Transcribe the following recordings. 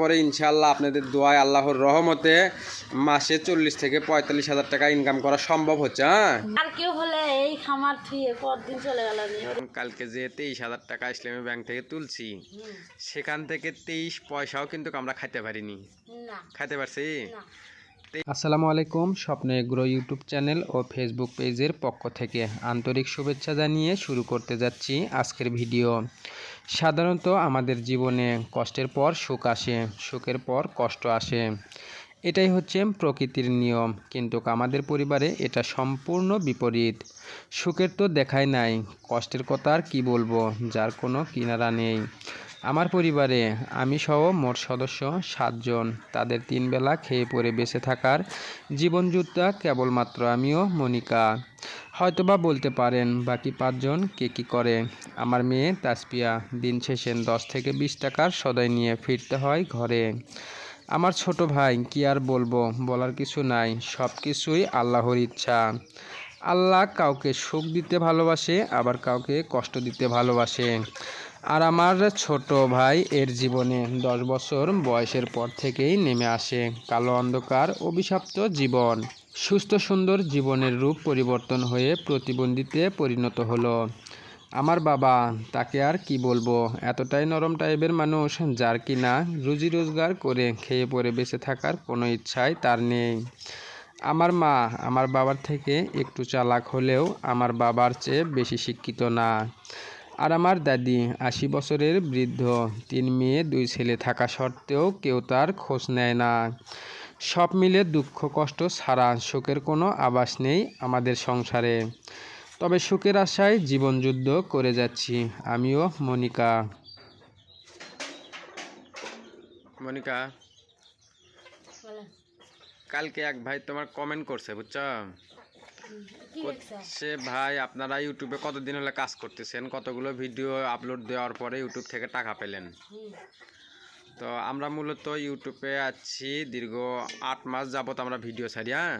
পরে ইনশাল্লাহ আপনাদের দোয়ায় আল্লাহর রহমতে মাসে চল্লিশ থেকে পঁয়তাল্লিশ হাজার টাকা ইনকাম করা সম্ভব হচ্ছে হ্যাঁ? আর কেউ হলে এই খামার থুয়ে পরদিন চলে গেল কালকে যে তেইশ হাজার টাকা ইসলামী ব্যাংক থেকে তুলছি সেখান থেকে তেইশ পয়সাও কিন্তু আমরা খাইতে পারিনি। খাইতে পারছি? আসসালামু আলাইকুম স্বপ্নে গ্রো ইউটিউব চ্যানেল ও ফেসবুক পেজের পক্ষ থেকে আন্তরিক শুভেচ্ছা জানিয়ে শুরু করতে যাচ্ছি আজকের ভিডিও। সাধারণত আমাদের জীবনে কষ্টের পর সুখ আসে, সুখের পর কষ্ট আসে। এটাই হচ্ছে প্রকৃতির নিয়ম, কিন্তু আমাদের পরিবারে এটা সম্পূর্ণ বিপরীত। সুখের তো দেখাই নাই, কষ্টের কথা আর কী বলব, যার কোনো কিনারা নেই। আমার পরিবারে আমি সহ মোট সদস্য সাতজন। তাদের তিন বেলা খেয়ে পরে বেঁচে থাকার জীবনযুদ্ধা কেবলমাত্র আমিও, মনিকা। হয়তোবা বলতে পারেন বাকি পাঁচজন কে কী করে। আমার মেয়ে তাসপিয়া দিন শেষে দশ থেকে বিশ টাকার সদাই নিয়ে ফিরতে হয় ঘরে। আমার ছোট ভাই, কি আর বলব, বলার কিছু নাই সব কিছুই আল্লাহর ইচ্ছা। আল্লাহ কাউকে সুখ দিতে ভালোবাসে, আবার কাউকে কষ্ট দিতে ভালোবাসে। আর আমার ছোট ভাই এর জীবনে দশ বছর বয়সের পর থেকেই নেমে আসে কালো অন্ধকার অভিশপ্ত জীবন। সুস্থ সুন্দর জীবনের রূপ পরিবর্তন হয়ে প্রতিবন্ধীতে পরিণত হলো। আমার বাবা, তাকে আর কি বলব? এতটাই নরম টাইপের মানুষ যার কিনা রুজি রোজগার করে খেয়ে পরে বেঁচে থাকার কোনো ইচ্ছাই তার নেই। আমার মা আমার বাবার থেকে একটু চালাক হলেও আমার বাবার চেয়ে বেশি শিক্ষিত না। আর আমার দাদি আশি বছরের বৃদ্ধ। তিন মেয়ে দুই ছেলে থাকা সত্ত্বেও কেউ তার খোঁজ নেয় না। সব মিলে দুঃখ কষ্ট ছাড়া সুখের কোনো আভাস নেই আমাদের সংসারে। তবে সুখের আশায় জীবনযুদ্ধ করে যাচ্ছি। আমিও মনিকা। মনিকা কালকে এক ভাই তোমার কমেন্ট করছে বুঝছ? কি দেখছ? সে ভাই আপনারা ইউটিউবে কতদিন হলে কাজ করতেছেন? কতগুলো ভিডিও আপলোড দেওয়ার পরে ইউটিউব থেকে টাকা পেলেন? তো আমরা মূলত ইউটিউবে আছি দীর্ঘ আট মাস যাবত আমরা ভিডিও ছাড়ি হ্যাঁ?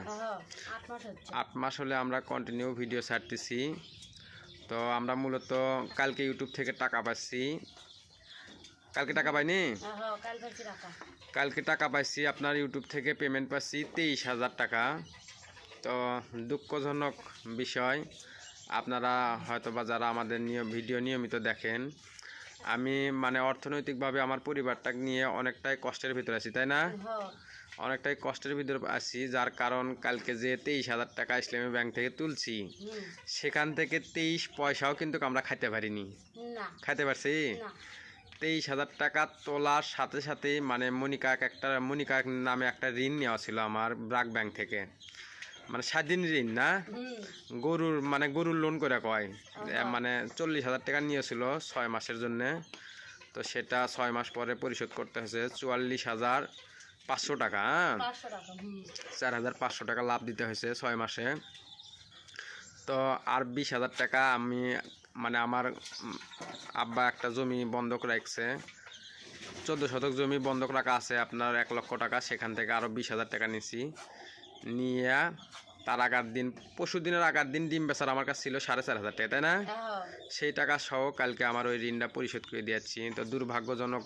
আট মাস হলে আমরা কন্টিনিউ ভিডিও ছাড়তেছি। তো আমরা মূলত কালকে ইউটিউব থেকে টাকা পাচ্ছি। কালকে টাকা পাইনি? হ্যাঁ, হ্যাঁ, কালকে টাকা পাইছি আপনার ইউটিউব থেকে পেমেন্ট পাচ্ছি তেইশ হাজার টাকা। তো দুঃখজনক বিষয়। আপনারা হয়তো বা যারা আমাদের নিয়ম ভিডিও নিয়মিত দেখেন আমি মানে অর্থনৈতিকভাবে আমার পরিবারটা নিয়ে অনেকটাই কষ্টের ভিতরে আছি তাই না? হ্যাঁ। অনেকটাই কষ্টের ভিতরে আছি যার কারণ কালকে যে তেইশ হাজার টাকা ইসলামী ব্যাংক থেকে তুলছি সেখান থেকে তেইশ পয়সাও কিন্তু আমরা খাইতে পারিনি। খাইতে পারছি? তেইশ হাজার টাকা তোলার সাথে সাথেই মানে মনিকা একটা মনিকা নামে একটা ঋণ নেওয়া ছিল আমার ব্রাক ব্যাংক থেকে। মানে স্বাধীন ঋণ না? গরুর মানে গরুর লোন করে কয় মানে চল্লিশ হাজার টাকা নিয়েছিল ছয় মাসের জন্যে। তো সেটা ছয় মাস পরে পরিশোধ করতে হয়েছে চুয়াল্লিশ হাজার পাঁচশো টাকা হ্যাঁ? চার হাজার পাঁচশো টাকা লাভ দিতে হয়েছে ছয় মাসে। তো আর বিশ হাজার টাকা আমি মানে আমার আব্বা একটা জমি বন্ধক রাখছে। চোদ্দ শতক জমি বন্ধক রাখা আছে আপনার এক লক্ষ টাকা সেখান থেকে আরও বিশ হাজার টাকা নিছি। নিয়ে তার আগার দিন পরশু দিনের আগার দিন ডিম বেচার আমার কাছে ছিল সাড়ে চার হাজার টাকা তাই না? সেই টাকা সহ কালকে আমার ওই ঋণটা পরিশোধ করে দিয়েছি। তো দুর্ভাগ্যজনক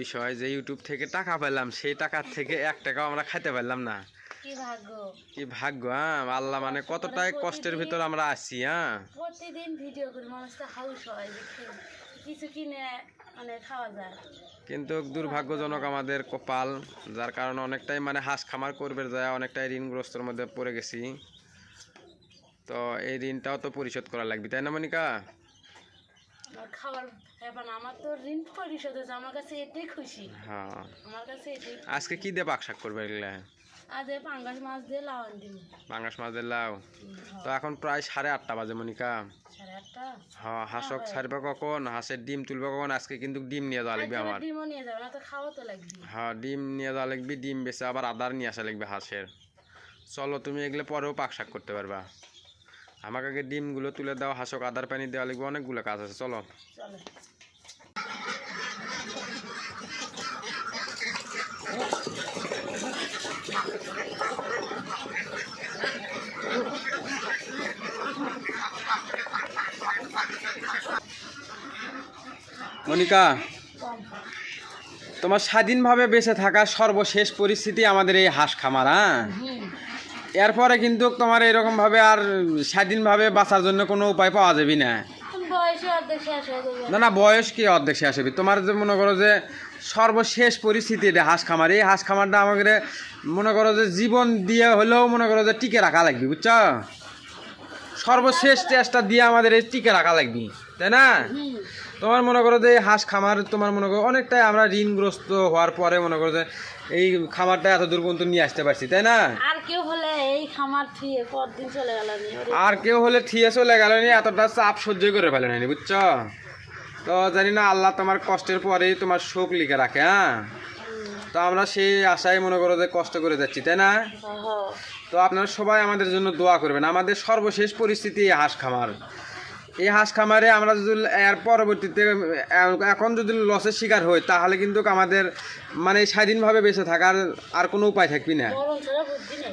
বিষয় যে ইউটিউব থেকে টাকা পেলাম সেই টাকার থেকে এক টাকাও আমরা খাইতে পারলাম না। কি ভাগ্য? হ্যাঁ? আল্লাহ মানে কতটাই কষ্টের ভিতর আমরা আছি হ্যাঁ? প্রতিদিন ভিডিও করে মানুষ তো হাউস হয় কিছু কিনে মানে খাওয়া যায়। কিন্তু দুর্ভাগ্যজনক আমাদের কপাল যার কারণে অনেকটাই মানে হাঁস খামার করবে যায় অনেকটাই ঋণগ্রস্তর মধ্যে পড়ে গেছি। তো এই ঋণটাও তো পরিশোধ করা লাগবে তাই না মনিকা? হ্যাঁ। আজকে কি দিয়ে বাকশাক করবে এগুলা? আজ পাঙ্গাস মাছ দিয়ে লাউন দিন বাংলাস মাছের লাউ? তো এখন প্রায় সাড়ে আটটা বাজে মনিকা। হ্যাঁ হাঁসক ছাড়বে কখন? হাঁসের ডিম তুলবে কখন? আজকে কিন্তু ডিম নিয়ে যাওয়া লাগবে আমার। ডিমও নিয়ে যাবে না তো খাওয়া তো লাগবে। হ্যাঁ ডিম নিয়ে যাওয়া লাগবে ডিম বেছে আবার আদার নিয়ে আসা লাগবে হাঁসের। চলো তুমি এগুলো পরেও পাক শাক করতে পারবা। আমাকে আগে ডিমগুলো তুলে দাও হাঁসক আদার পানি দেওয়া লাগবে অনেকগুলো কাজ আছে চলো। চলে। মনিকা তোমার স্বাধীনভাবে বেঁচে থাকার সর্বশেষ পরিস্থিতি আমাদের এই হাঁস খামার হ্যাঁ? এরপরে কিন্তু তোমার এরকমভাবে আর স্বাধীনভাবে বাঁচার জন্য কোনো উপায় পাওয়া যাবে না। না না বয়স কি অর্ধেক শেষ হবে? তোমার যে মনে করো যে সর্বশেষ পরিস্থিতি এটা হাঁস খামার এই হাঁস খামারটা আমাকে মনে করো যে জীবন দিয়ে হলেও মনে করো যে টিকে রাখা লাগবে বুঝছ? সর্বশেষ চেষ্টা দিয়ে আমাদের এই টিকে রাখা লাগবে তাই না? তোমার মনে করো যে হাঁস খামার তোমার মনে করো অনেকটাই আমরা ঋণগ্রস্ত হওয়ার পরে মনে করো যে এই খামারটা এত দূর পর্যন্ত নিয়ে আসতে পারছি তাই না? আর কেউ হলে এই খামার থুয়ে পরদিন চলে গেল নি। আর কেউ হলে ঠিয়ে চলে গেল নি এতটা চাপ সহ্য করে ফেলে নি বুঝছ? তো জানি না আল্লাহ তোমার কষ্টের পরেই তোমার শোক লিখে রাখে হ্যাঁ? তো আমরা সেই আশায় মনে করো যে কষ্ট করে যাচ্ছি, তাই না? তো আপনারা সবাই আমাদের জন্য দোয়া করবেন। আমাদের সর্বশেষ পরিস্থিতি এই হাঁস খামার। এই হাঁস খামারে আমরা যদি এর পরবর্তীতে, এখন যদি লসের শিকার হই, তাহলে কিন্তু আমাদের মানে স্বাধীনভাবে বেঁচে থাকার আর কোনো উপায় থাকবি না।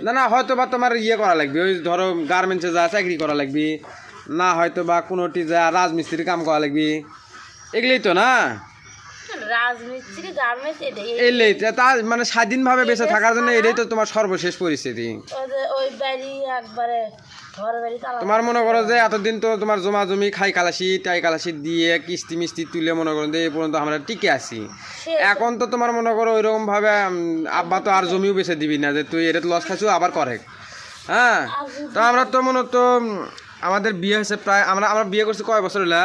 না না হয়তো বা তোমার ইয়ে করা লাগবে, ওই ধরো গার্মেন্টসে যা চাকরি করা লাগবে, না হয়তো বা কোনোটি যা রাজমিস্ত্রির কাম করা লাগবে, এগুলোই তো না? রাজমিস্ত্রি গার্মেন্টস এটাই। তা মানে স্বাধীনভাবে বেঁচে থাকার জন্য এটাই তো তোমার সর্বশেষ পরিস্থিতি। ওই বাড়ি একবারে তোমার মনে করো যে এতদিন তো তোমার জমা জমি খাই কালাসি টাই কালাসি দিয়ে কিস্তি মিস্তি তুলে মনে করো যে এই পর্যন্ত আমরা টিকে আছি। এখন তো তোমার মনে করো ওইরকম ভাবে আব্বা তো আর জমিও বেছে দিবি না যে তুই এটা লস খাইছো আবার করে। হ্যাঁ? তো আমরা তো মনে তো আমাদের বিয়ে হয়েছে প্রায় আমরা আমরা বিয়ে করছি কয় বছর হলে?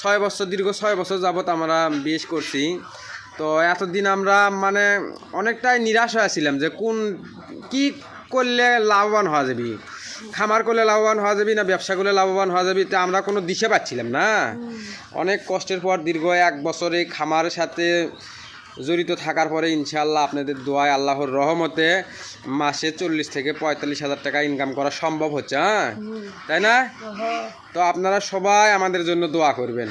ছয় বছর। দীর্ঘ ছয় বছর যাবত আমরা বিয়ে করছি। তো এতদিন আমরা মানে অনেকটাই নিরাশ হয়েছিলাম যে কোন কি করলে লাভবান হওয়া যাবি? খামার করলে লাভবান হওয়া যাবি না ব্যবসা করলে লাভবান হওয়া যাবি তা আমরা কোনো দিশে পাচ্ছিলাম না। অনেক কষ্টের পর দীর্ঘ এক বছরে খামারের সাথে জড়িত থাকার পরে ইনশাআল্লাহ আপনাদের দোয়ায় আল্লাহর রহমতে মাসে চল্লিশ থেকে পঁয়তাল্লিশ হাজার টাকা ইনকাম করা সম্ভব হচ্ছে হ্যাঁ? তাই না? তো আপনারা সবাই আমাদের জন্য দোয়া করবেন।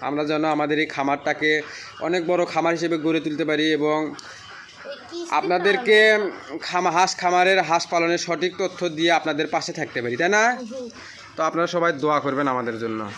আমরা যেন আমাদের এই খামারটাকে অনেক বড় খামার হিসেবে গড়ে তুলতে পারি এবং আপনাদেরকে খামা হাঁস খামারের হাঁস পালনের সঠিক তথ্য দিয়ে আপনাদের পাশে থাকতে পারি তাই না? তো আপনারা সবাই দোয়া করবেন আমাদের জন্য।